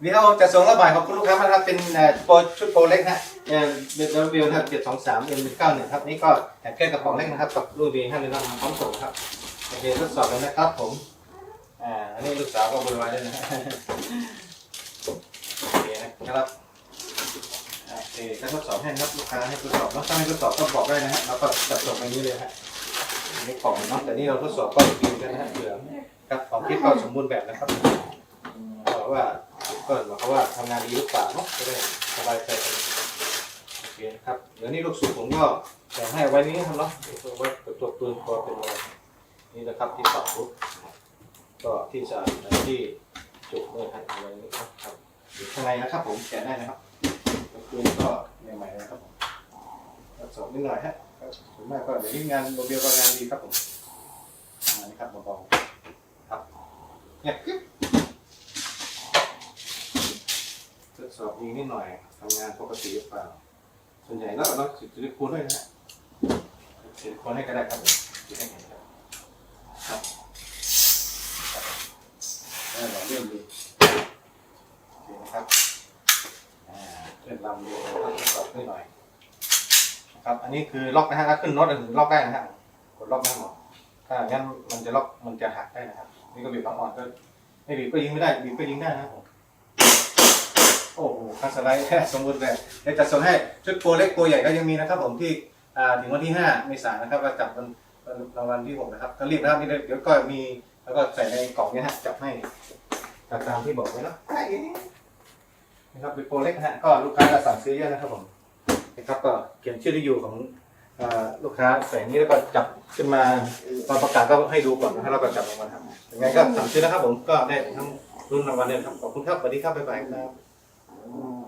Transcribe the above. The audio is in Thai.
เดี๋ยวจะส่งระบายของคุณลูกค้ามานะครับเป็นโปรชุดโปรเล็กนะฮะเอ่อเดวิลนะครับเจ็ดสองสามเอ็มเก้าหนึ่งครับนี่ก็แถมแก้กระป๋องเล็กนะครับกับรูปดีให้เลยนะครับพร้อมส่งครับโอเคทดสอบเลยนะครับผมอ่าอันนี้ลูกสาวก็บริวารด้วยนะฮะโอเคนะครับโอเคก็ทดสอบให้นะครับลูกค้าให้ทดสอบแล้วถ้าไม่ทดสอบก็บอกได้นะฮะเราก็จัดส่งไปนี้เลยฮะอันนี่กล่องเนาะแต่นี่เราทดสอบก็ดีกันนะฮะเผื่อครับของที่ก็สมบูรณ์แบบนะครับบอกว่า ก็บอกเขาว่าทำงานดีหรือเปล่าเนาะจะได้สบายใจกันโอเคนะครับเดี๋ยวนี้ลูกสูบผมก็แต่ให้ไว้นี้ครับเนาะเอาไว้กับตัวปืนพอเป็นอะไรนี่นะครับที่ปักปุ๊บก็ที่จะที่จุกเลยครับไว้นี้ครับข้างในนะครับ ผมแกะได้นะครับก็คือก็ใหม่ๆนะครับผมสอบนิดหน่อยฮะก็ส่วนมากก็เดี๋ยวนี้งานโมเดลก็งานดีครับผมอันนี้ครับเบาๆครับเนี่ยปึ๊บทด สอบยิงนิดหน่อยทำงานปกติหรือเปล่า ส่วนใหญ่แล้วเราสิลิโคนด้วยนะฮะสิลิโคนให้ก็ได้ครับผมสิให้เห็นครับครับได้หล่อเรื่องดีโอเคนะครับอ่าเลื่อนลำดูครับทดสอบขึ้นหน่อยนะครับอันนี้คือล็อกนะฮะถ้าขึ้นรถถึงล็อกได้นะฮะกดล็อกได้หมดถ้างั้นมันจะล็อกมันจะหักได้นะครับ นี่ก็บีบล็อกอ่อนก็ไม่บีบก็ยิงไม่ได้บีบก็ยิงได้นะครับผม โอ้โหคัสไลด์สมบูรณ์แบบเดี๋ยวจะส่งให้ชุดโปรเล็กโปรใหญ่ก็ยังมีนะครับผมที่ถึงวันที่5เมษายนนะครับก็จับวันรางวัลที่6นะครับก็รีบนะครับนี่เดี๋ยวก็มีแล้วก็ใส่ในกล่องนี้ฮะจับให้ตามที่บอกไว้เนาะนะครับเป็นโปรเล็กฮะก็ลูกค้าจะสั่งซื้อเยอะนะครับผมนะครับก็เขียนชื่อที่อยู่ของลูกค้าใส่นี้แล้วก็จับขึ้นมาตอนประกาศก็ให้ดูก่อนนะครับแล้วก็จับรางวัลครับยังไงก็สั่งซื้อนะครับผมก็ได้ทั้งรุ่นรางวัลเลยครับขอบคุณครับสวัสดีครับบ๊ายบายครับ Amen.